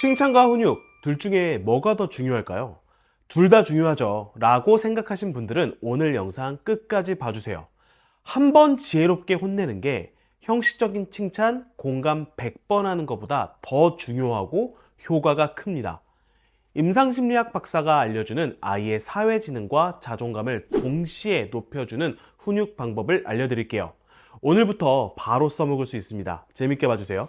칭찬과 훈육 둘 중에 뭐가 더 중요할까요? 둘 다 중요하죠. 라고 생각하신 분들은 오늘 영상 끝까지 봐주세요. 한 번 지혜롭게 혼내는 게 형식적인 칭찬, 공감 100번 하는 것보다 더 중요하고 효과가 큽니다. 임상심리학 박사가 알려주는 아이의 사회지능과 자존감을 동시에 높여주는 훈육 방법을 알려드릴게요. 오늘부터 바로 써먹을 수 있습니다. 재밌게 봐주세요.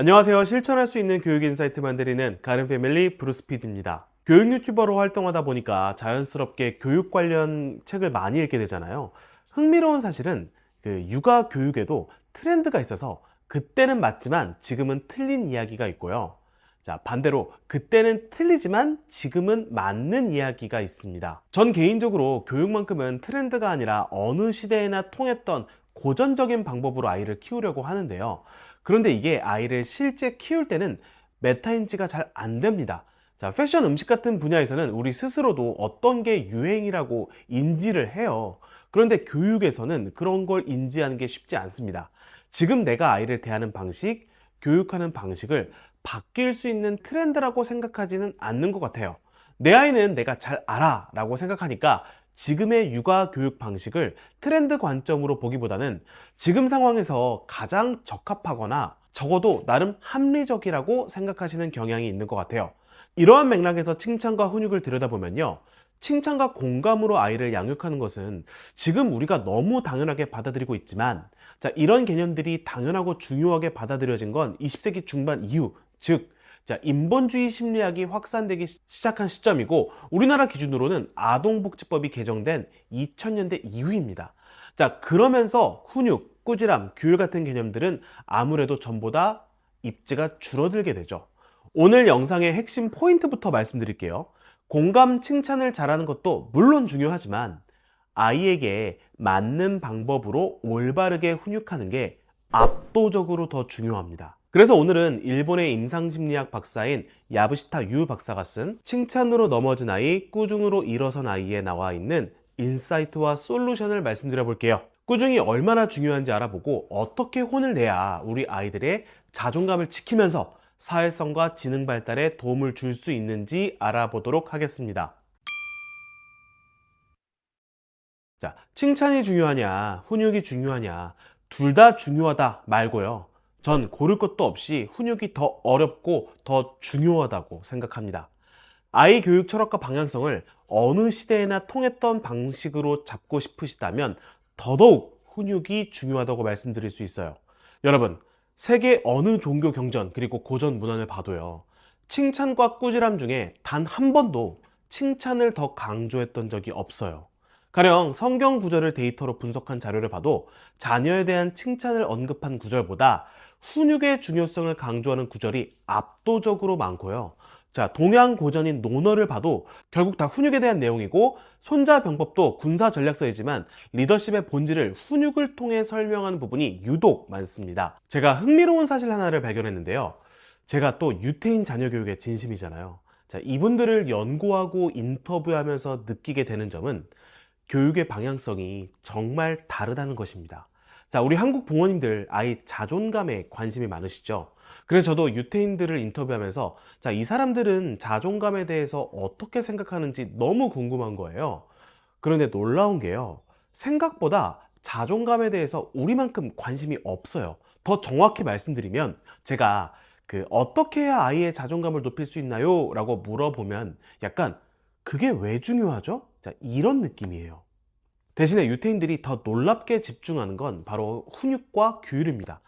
안녕하세요. 실천할 수 있는 교육 인사이트 만들이는 가른 패밀리 브루스 피드입니다. 교육 유튜버로 활동하다 보니까 자연스럽게 교육 관련 책을 많이 읽게 되잖아요. 흥미로운 사실은 그 육아 교육에도 트렌드가 있어서 그때는 맞지만 지금은 틀린 이야기가 있고요. 자, 반대로 그때는 틀리지만 지금은 맞는 이야기가 있습니다. 전 개인적으로 교육만큼은 트렌드가 아니라 어느 시대에나 통했던 고전적인 방법으로 아이를 키우려고 하는데요. 그런데 이게 아이를 실제 키울 때는 메타인지가 잘 안 됩니다. 자, 패션 음식 같은 분야에서는 우리 스스로도 어떤 게 유행이라고 인지를 해요. 그런데 교육에서는 그런 걸 인지하는 게 쉽지 않습니다. 지금 내가 아이를 대하는 방식, 교육하는 방식을 바뀔 수 있는 트렌드라고 생각하지는 않는 것 같아요. 내 아이는 내가 잘 알아 라고 생각하니까 지금의 육아 교육 방식을 트렌드 관점으로 보기보다는 지금 상황에서 가장 적합하거나 적어도 나름 합리적이라고 생각하시는 경향이 있는 것 같아요. 이러한 맥락에서 칭찬과 훈육을 들여다보면요. 칭찬과 공감으로 아이를 양육하는 것은 지금 우리가 너무 당연하게 받아들이고 있지만 자, 이런 개념들이 당연하고 중요하게 받아들여진 건 20세기 중반 이후, 즉 자, 인본주의 심리학이 확산되기 시- 시작한 시점이고 우리나라 기준으로는 아동복지법이 개정된 2000년대 이후입니다. 자, 그러면서 훈육, 꾸지람, 규율 같은 개념들은 아무래도 전보다 입지가 줄어들게 되죠. 오늘 영상의 핵심 포인트부터 말씀드릴게요. 공감, 칭찬을 잘하는 것도 물론 중요하지만 아이에게 맞는 방법으로 올바르게 훈육하는 게 압도적으로 더 중요합니다. 그래서 오늘은 일본의 임상심리학 박사인 야부시타 유 박사가 쓴 칭찬으로 넘어진 아이, 꾸중으로 일어선 아이에 나와 있는 인사이트와 솔루션을 말씀드려 볼게요. 꾸중이 얼마나 중요한지 알아보고 어떻게 혼을 내야 우리 아이들의 자존감을 지키면서 사회성과 지능 발달에 도움을 줄 수 있는지 알아보도록 하겠습니다. 자, 칭찬이 중요하냐, 훈육이 중요하냐, 둘 다 중요하다 말고요. 전 고를 것도 없이 훈육이 더 어렵고 더 중요하다고 생각합니다. 아이 교육 철학과 방향성을 어느 시대에나 통했던 방식으로 잡고 싶으시다면 더더욱 훈육이 중요하다고 말씀드릴 수 있어요. 여러분, 세계 어느 종교 경전 그리고 고전 문헌을 봐도요. 칭찬과 꾸지람 중에 단 한 번도 칭찬을 더 강조했던 적이 없어요. 가령 성경 구절을 데이터로 분석한 자료를 봐도 자녀에 대한 칭찬을 언급한 구절보다 훈육의 중요성을 강조하는 구절이 압도적으로 많고요. 자, 동양 고전인 논어를 봐도 결국 다 훈육에 대한 내용이고 손자 병법도 군사 전략서이지만 리더십의 본질을 훈육을 통해 설명하는 부분이 유독 많습니다. 제가 흥미로운 사실 하나를 발견했는데요. 제가 또 유태인 자녀 교육에 진심이잖아요. 자, 이분들을 연구하고 인터뷰하면서 느끼게 되는 점은 교육의 방향성이 정말 다르다는 것입니다. 자, 우리 한국 부모님들 아이 자존감에 관심이 많으시죠? 그래서 저도 유태인들을 인터뷰하면서 자, 이 사람들은 자존감에 대해서 어떻게 생각하는지 너무 궁금한 거예요. 그런데 놀라운 게요. 생각보다 자존감에 대해서 우리만큼 관심이 없어요. 더 정확히 말씀드리면 제가 그 어떻게 해야 아이의 자존감을 높일 수 있나요? 라고 물어보면 약간 그게 왜 중요하죠? 자, 이런 느낌이에요. 대신에 유태인들이 더 놀랍게 집중하는 건 바로 훈육과 규율입니다.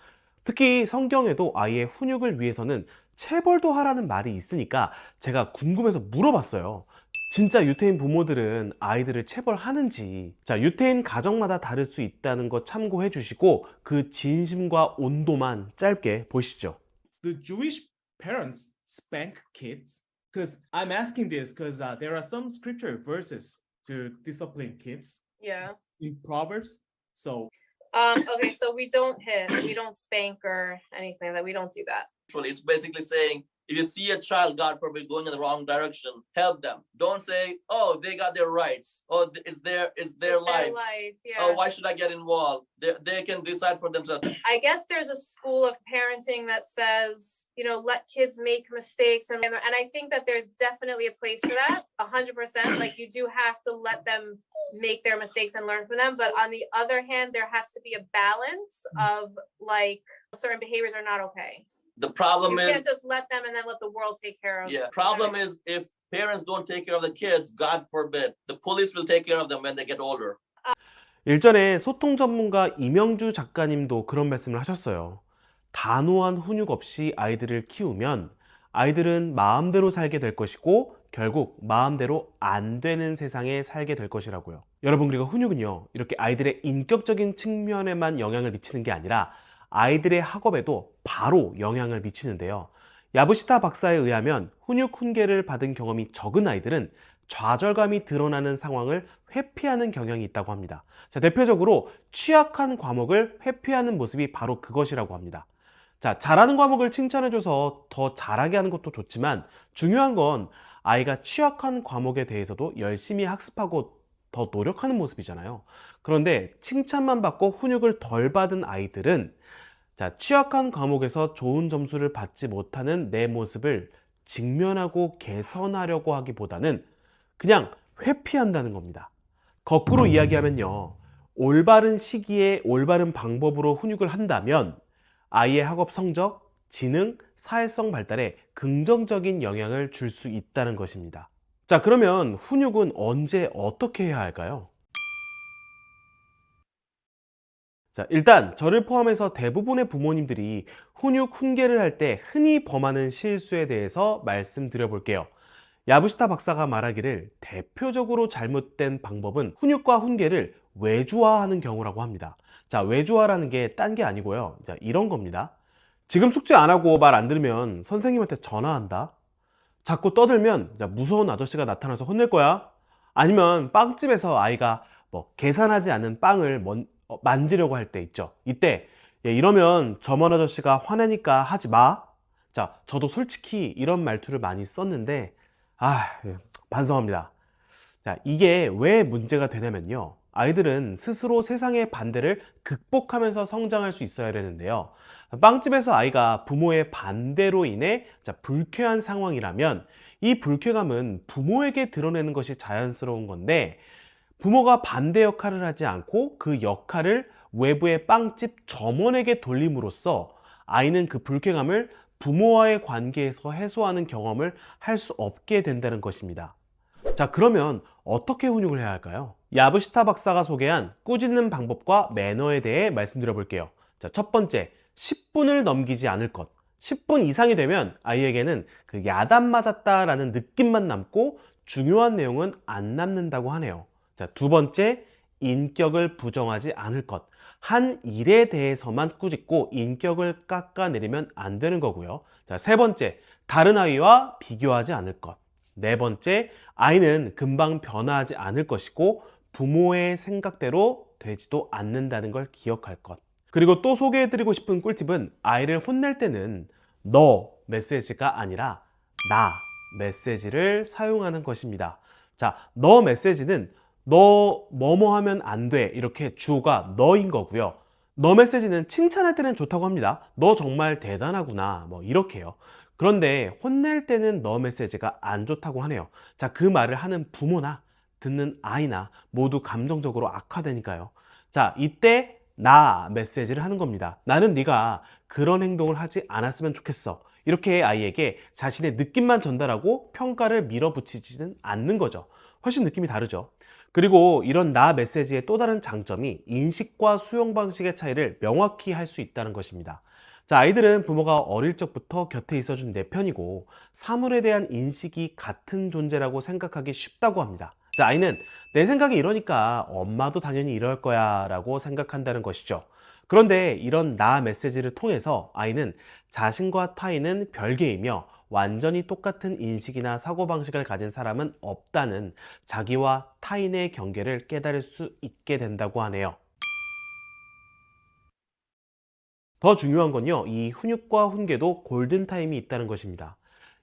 특히 성경에도 아이의 훈육을 위해서는 체벌도 하라는 말이 있으니까 제가 궁금해서 물어봤어요. 진짜 유태인 부모들은 아이들을 체벌하는지. 자, 유태인 가정마다 다를 수 있다는 거 참고해 주시고 그 진심과 온도만 짧게 보시죠. the Jewish parents spank kids? Because I'm asking this because uh, there are some scripture verses to discipline kids Yeah. in Proverbs. So Um, okay, so we don't hit, we don't spank or anything like that. We don't do that. Actually, it's basically saying if you see a child, God forbid, going in the wrong direction, help them. Don't say, "Oh, they got their rights. Oh, it's their it's their It's life. life, yeah. Oh, why should I get involved? They they can decide for themselves." I guess there's a school of parenting that says, you know, let kids make mistakes and and I think that there's definitely a place for that, a hundred percent. Like you do have to let them make their mistakes and learn from them. But on the other hand, there has to be a balance of like certain behaviors are not okay. The You problem is, can't just let them and then let the world take care of. yeah, problem is if parents don't take care of the kids, God forbid, the police will take care of them when they get older. 일전에 소통 전문가 이명주 작가님도 그런 말씀을 하셨어요. 단호한 훈육 없이 아이들을 키우면 아이들은 마음대로 살게 될 것이고 결국 마음대로 안 되는 세상에 살게 될 것이라고요. 여러분 그리고 훈육은요 이렇게 아이들의 인격적인 측면에만 영향을 미치는 게 아니라 아이들의 학업에도 바로 영향을 미치는데요. 야부시타 박사에 의하면 훈육 훈계를 받은 경험이 적은 아이들은 좌절감이 드러나는 상황을 회피하는 경향이 있다고 합니다. 자, 대표적으로 취약한 과목을 회피하는 모습이 바로 그것이라고 합니다. 자, 잘하는 과목을 칭찬해줘서 더 잘하게 하는 것도 좋지만 중요한 건 아이가 취약한 과목에 대해서도 열심히 학습하고 더 노력하는 모습이잖아요. 그런데 칭찬만 받고 훈육을 덜 받은 아이들은 자, 취약한 과목에서 좋은 점수를 받지 못하는 내 모습을 직면하고 개선하려고 하기보다는 그냥 회피한다는 겁니다. 거꾸로 이야기하면요. 올바른 시기에 올바른 방법으로 훈육을 한다면 아이의 학업 성적, 지능, 사회성 발달에 긍정적인 영향을 줄 수 있다는 것입니다. 자, 그러면 훈육은 언제 어떻게 해야 할까요? 자, 일단 저를 포함해서 대부분의 부모님들이 훈육 훈계를 할 때 흔히 범하는 실수에 대해서 말씀드려 볼게요. 야부시타 박사가 말하기를 대표적으로 잘못된 방법은 훈육과 훈계를 외주화하는 경우라고 합니다. 자, 외주화라는 게 딴 게 아니고요. 자, 이런 겁니다. 지금 숙제 안 하고 말 안 들으면 선생님한테 전화한다. 자꾸 떠들면 자, 무서운 아저씨가 나타나서 혼낼 거야. 아니면 빵집에서 아이가 뭐 계산하지 않은 빵을 먼- 어, 만지려고 할 때 있죠. 이때 예, 이러면 점원 아저씨가 화내니까 하지 마. 자, 저도 솔직히 이런 말투를 많이 썼는데 아, 예, 반성합니다. 자, 이게 왜 문제가 되냐면요. 아이들은 스스로 세상의 반대를 극복하면서 성장할 수 있어야 되는데요. 빵집에서 아이가 부모의 반대로 인해 자, 불쾌한 상황이라면 이 불쾌감은 부모에게 드러내는 것이 자연스러운 건데 부모가 반대 역할을 하지 않고 그 역할을 외부의 빵집 점원에게 돌림으로써 아이는 그 불쾌감을 부모와의 관계에서 해소하는 경험을 할 수 없게 된다는 것입니다. 자, 그러면 어떻게 훈육을 해야 할까요? 야부시타 박사가 소개한 꾸짖는 방법과 매너에 대해 말씀드려 볼게요. 자, 첫 번째, 10분을 넘기지 않을 것. 10분 이상이 되면 아이에게는 그 야단 맞았다라는 느낌만 남고 중요한 내용은 안 남는다고 하네요. 자, 두 번째, 인격을 부정하지 않을 것. 한 일에 대해서만 꾸짖고 인격을 깎아내리면 안 되는 거고요. 자, 세 번째, 다른 아이와 비교하지 않을 것. 네 번째, 아이는 금방 변화하지 않을 것이고 부모의 생각대로 되지도 않는다는 걸 기억할 것. 그리고 또 소개해드리고 싶은 꿀팁은 아이를 혼낼 때는 너 메시지가 아니라 나 메시지를 사용하는 것입니다. 자, 너 메시지는 너 뭐뭐 하면 안 돼. 이렇게 주어가 너인 거고요. 너 메시지는 칭찬할 때는 좋다고 합니다. 너 정말 대단하구나. 뭐 이렇게요. 그런데 혼낼 때는 너 메시지가 안 좋다고 하네요. 자, 그 말을 하는 부모나 듣는 아이나 모두 감정적으로 악화되니까요. 자, 이때 나 메시지를 하는 겁니다. 나는 네가 그런 행동을 하지 않았으면 좋겠어. 이렇게 아이에게 자신의 느낌만 전달하고 평가를 밀어붙이지는 않는 거죠. 훨씬 느낌이 다르죠. 그리고 이런 나 메시지의 또 다른 장점이 인식과 수용 방식의 차이를 명확히 할 수 있다는 것입니다. 자, 아이들은 부모가 어릴 적부터 곁에 있어준 내 편이고 사물에 대한 인식이 같은 존재라고 생각하기 쉽다고 합니다. 자, 아이는 내 생각이 이러니까 엄마도 당연히 이럴 거야 라고 생각한다는 것이죠. 그런데 이런 나 메시지를 통해서 아이는 자신과 타인은 별개이며 완전히 똑같은 인식이나 사고방식을 가진 사람은 없다는 자기와 타인의 경계를 깨달을 수 있게 된다고 하네요. 더 중요한 건요, 이 훈육과 훈계도 골든타임이 있다는 것입니다.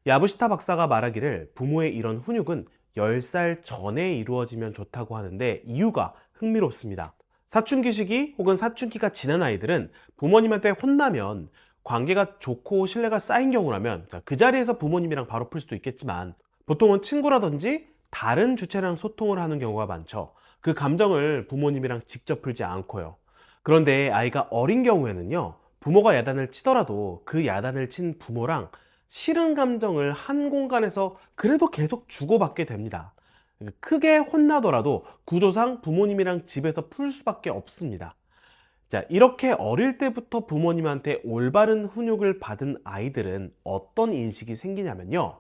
야부시타 박사가 말하기를 부모의 이런 훈육은 10살 전에 이루어지면 좋다고 하는데 이유가 흥미롭습니다. 사춘기 시기 혹은 사춘기가 지난 아이들은 부모님한테 혼나면 관계가 좋고 신뢰가 쌓인 경우라면 그 자리에서 부모님이랑 바로 풀 수도 있겠지만 보통은 친구라든지 다른 주체랑 소통을 하는 경우가 많죠. 그 감정을 부모님이랑 직접 풀지 않고요. 그런데 아이가 어린 경우에는요, 부모가 야단을 치더라도 그 야단을 친 부모랑 싫은 감정을 한 공간에서 그래도 계속 주고받게 됩니다. 크게 혼나더라도 구조상 부모님이랑 집에서 풀 수밖에 없습니다. 자, 이렇게 어릴 때부터 부모님한테 올바른 훈육을 받은 아이들은 어떤 인식이 생기냐면요.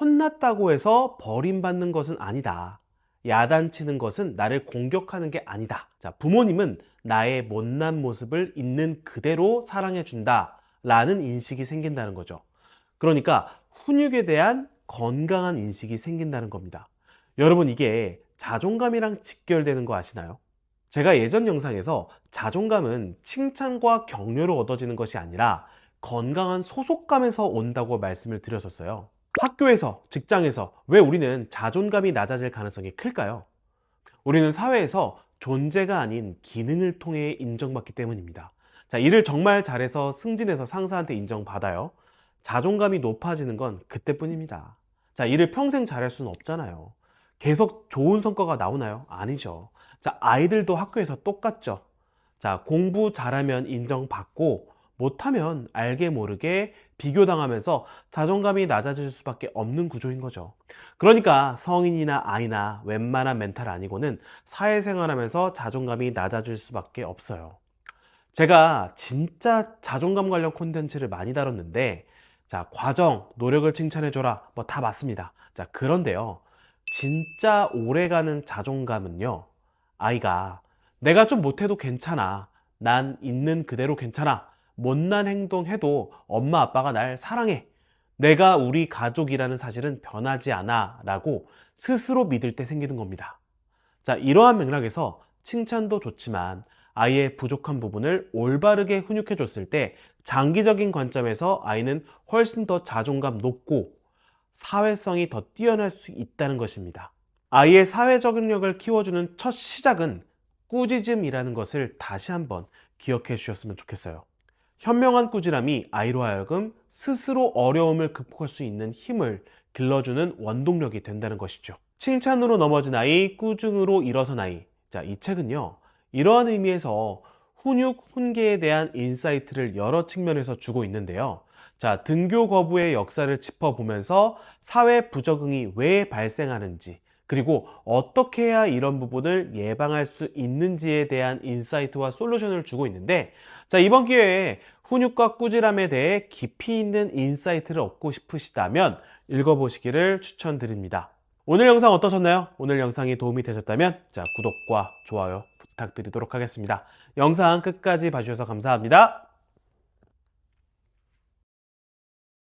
혼났다고 해서 버림받는 것은 아니다. 야단치는 것은 나를 공격하는 게 아니다. 자, 부모님은 나의 못난 모습을 있는 그대로 사랑해준다. 라는 인식이 생긴다는 거죠. 그러니까 훈육에 대한 건강한 인식이 생긴다는 겁니다. 여러분, 이게 자존감이랑 직결되는 거 아시나요? 제가 예전 영상에서 자존감은 칭찬과 격려로 얻어지는 것이 아니라 건강한 소속감에서 온다고 말씀을 드렸었어요. 학교에서, 직장에서 왜 우리는 자존감이 낮아질 가능성이 클까요? 우리는 사회에서 존재가 아닌 기능을 통해 인정받기 때문입니다. 자, 일을 정말 잘해서 승진해서 상사한테 인정받아요. 자존감이 높아지는 건 그때뿐입니다. 자, 일을 평생 잘할 수는 없잖아요. 계속 좋은 성과가 나오나요? 아니죠. 자, 아이들도 학교에서 똑같죠. 자, 공부 잘하면 인정받고 못하면 알게 모르게 비교당하면서 자존감이 낮아질 수밖에 없는 구조인 거죠. 그러니까 성인이나 아이나 웬만한 멘탈 아니고는 사회생활하면서 자존감이 낮아질 수밖에 없어요. 제가 진짜 자존감 관련 콘텐츠를 많이 다뤘는데 자, 과정, 노력을 칭찬해줘라. 뭐 다 맞습니다. 자, 그런데요. 진짜 오래가는 자존감은요. 아이가 내가 좀 못해도 괜찮아. 난 있는 그대로 괜찮아. 못난 행동해도 엄마 아빠가 날 사랑해. 내가 우리 가족이라는 사실은 변하지 않아. 라고 스스로 믿을 때 생기는 겁니다. 자, 이러한 맥락에서 칭찬도 좋지만 아이의 부족한 부분을 올바르게 훈육해 줬을 때 장기적인 관점에서 아이는 훨씬 더 자존감 높고 사회성이 더 뛰어날 수 있다는 것입니다. 아이의 사회적 능력을 키워주는 첫 시작은 꾸짖음이라는 것을 다시 한번 기억해 주셨으면 좋겠어요. 현명한 꾸지람이 아이로 하여금 스스로 어려움을 극복할 수 있는 힘을 길러주는 원동력이 된다는 것이죠. 칭찬으로 넘어진 아이, 꾸중으로 일어선 아이. 자, 이 책은요, 이러한 의미에서 훈육, 훈계에 대한 인사이트를 여러 측면에서 주고 있는데요. 자, 등교 거부의 역사를 짚어보면서 사회 부적응이 왜 발생하는지, 그리고 어떻게 해야 이런 부분을 예방할 수 있는지에 대한 인사이트와 솔루션을 주고 있는데, 자, 이번 기회에 훈육과 꾸지람에 대해 깊이 있는 인사이트를 얻고 싶으시다면 읽어보시기를 추천드립니다. 오늘 영상 어떠셨나요? 오늘 영상이 도움이 되셨다면, 자, 구독과 좋아요 부탁드리도록 하겠습니다. 영상 끝까지 봐주셔서 감사합니다.